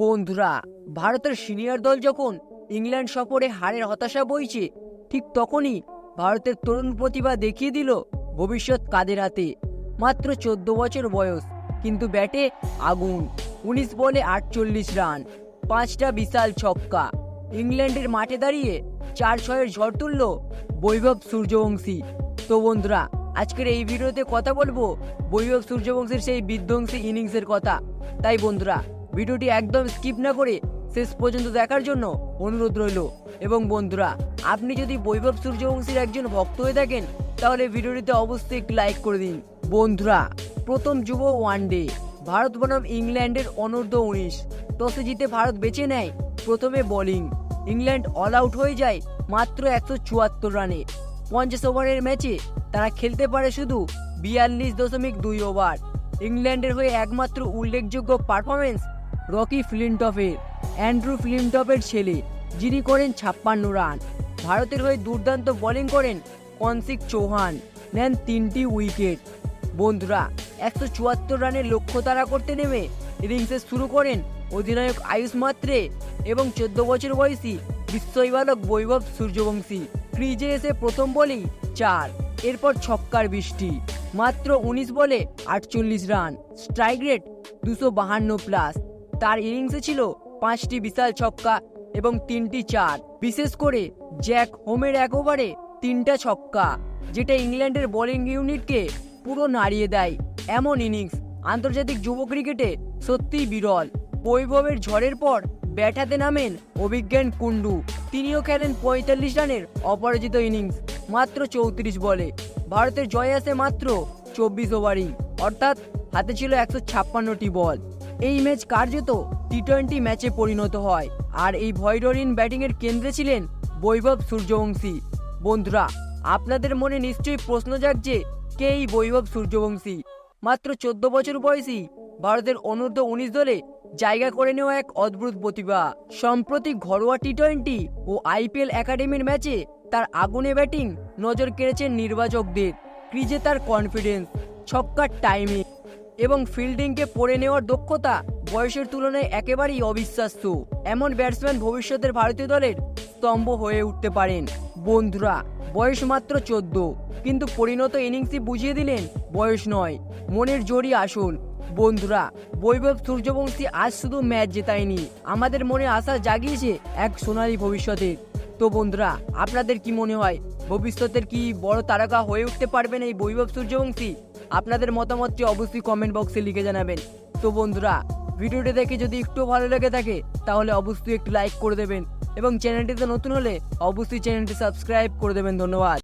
বন্ধুরা, ভারতের সিনিয়র দল যখন ইংল্যান্ড সফরে হারের হতাশা বইছে, ঠিক তখনই ভারতের তরুণ প্রতিভা দেখিয়ে দিল ভবিষ্যৎ কাদের হাতে। মাত্র চোদ্দ বছর বয়স, কিন্তু ব্যাটে আগুন, উনিশ বলে আটচল্লিশ রান, পাঁচটা বিশাল ছক্কা। ইংল্যান্ডের মাঠে দাঁড়িয়ে চার ছয়ের ঝড় তুলল বৈভব সূর্যবংশী। তো বন্ধুরা, আজকের এই ভিডিওতে কথা বলব বৈভব সূর্যবংশীর সেই বিধ্বংসী ইনিংসের কথা। তাই বন্ধুরা ভিডিওটি একদম স্কিপ না করে শেষ পর্যন্ত দেখার জন্য অনুরোধ রইল। এবং বন্ধুরা, আপনি যদি বৈভব সূর্যবংশীর একজন ভক্ত হয়ে থাকেন, তাহলে ভিডিওটিতে অবশ্যই একটি লাইক করে দিন। বন্ধুরা, প্রথম যুব ওয়ানডে ভারত বনাম ইংল্যান্ডের অনূর্ধ্ব উনিশ। টসে জিতে ভারত বেছে নেয় প্রথমে বোলিং ইংল্যান্ড অল আউট হয়ে যায় মাত্র একশো চুয়াত্তর রানে পঞ্চাশ ওভারের ম্যাচে তারা খেলতে পারে শুধু বিয়াল্লিশ দশমিক দুই ওভার ইংল্যান্ডের হয়ে একমাত্র উল্লেখযোগ্য পারফরমেন্স রকি ফ্লিনটফের অ্যান্ড্রু ফ্লিনটফের ছেলে, যিনি করেন ছাপ্পান্ন রান। ভারতের হয়ে দুর্দান্ত বোলিং করেন কনসিক চৌহান। নেন তিনটি উইকেট। বন্ধুরা, একশো চুয়াত্তর রানের লক্ষ্য তারা করতে নেমে ইনিংসে শুরু করেন অধিনায়ক আয়ুষ মাত্রে এবং চোদ্দ বছর বয়সী বিশ্ববিবালক বৈভব সূর্যবংশী। ক্রিজে এসে প্রথম বলেই চার, এরপর ছক্কার বৃষ্টি। মাত্র উনিশ বলে আটচল্লিশ রান। স্ট্রাইক রেট দুশো বাহান্ন প্লাস তার ইনিংসে ছিল পাঁচটি বিশাল ছক্কা এবং তিনটি চার। বিশেষ করে জ্যাক হোমের এক ওভারে তিনটা ছক্কা, যেটা ইংল্যান্ডের বোলিং ইউনিটকে পুরো নাড়িয়ে দেয়। এমন ইনিংস আন্তর্জাতিক যুব ক্রিকেটে সত্যিই বিরল। বৈভবের ঝড়ের পর ব্যাট হাতে নামেন অভিজ্ঞান কুন্ডু তিনিও খেলেন পঁয়তাল্লিশ রানের অপরাজিত ইনিংস, মাত্র চৌত্রিশ বলে। ভারতের জয় আসে মাত্র চব্বিশ ওভারই, অর্থাৎ হাতে ছিল একশো ছাপ্পান্নটি বল। এই ম্যাচ কার্যত টি টোয়েন্টি ম্যাচে পরিণত হয়। আর এই ভয়ডরিন ব্যাটিংয়ের কেন্দ্রে ছিলেন বৈভব সূর্যবংশী। বন্ধুরা, আপনাদের মনে নিশ্চয়ই প্রশ্ন জাগছে, কে এই বৈভব সূর্যবংশী? মাত্র চোদ্দ বছর বয়সী ভারতের অনূর্ধ্ব উনিশ দলে জায়গা করে নেওয়া এক অদ্ভুত প্রতিভা। সম্প্রতি ঘরোয়া টি টোয়েন্টি ও আইপিএল একাডেমির ম্যাচে তার আগুনে ব্যাটিং নজর কেড়েছেন নির্বাচকদের। ক্রিজে তার কনফিডেন্স ছক্কার টাইমিং এবং ফিল্ডিংকে পড়ে নেওয়ার দক্ষতা বয়সের তুলনায় একেবারেই অবিশ্বাস্য। এমন ব্যাটসম্যান ভবিষ্যতের ভারতীয় দলের স্তম্ভ হয়ে উঠতে পারেন। বন্ধুরা, বয়স মাত্র চোদ্দ, কিন্তু পরিণত ইনিংসই বুঝিয়ে দিলেন বয়স নয়। মনের জোরই আসল। বন্ধুরা, বৈভব সূর্যবংশী আজ শুধু ম্যাচ জেতায়নি, আমাদের মনে আশা জাগিয়েছে এক সোনালী ভবিষ্যতের। তো বন্ধুরা, আপনাদের কি মনে হয়, ভবিষ্যতের কি বড় তারকা হয়ে উঠতে পারবেন এই বৈভব সূর্যবংশী? আপনাদের মতামতটি অবশ্যই কমেন্ট বক্সে লিখে জানাবেন। তো বন্ধুরা, ভিডিওটি দেখে যদি একটু ভালো লেগে থাকে, তাহলে অবশ্যই একটু লাইক করে দেবেন। এবং চ্যানেলটিতে নতুন হলে অবশ্যই চ্যানেলটি সাবস্ক্রাইব করে দেবেন। ধন্যবাদ।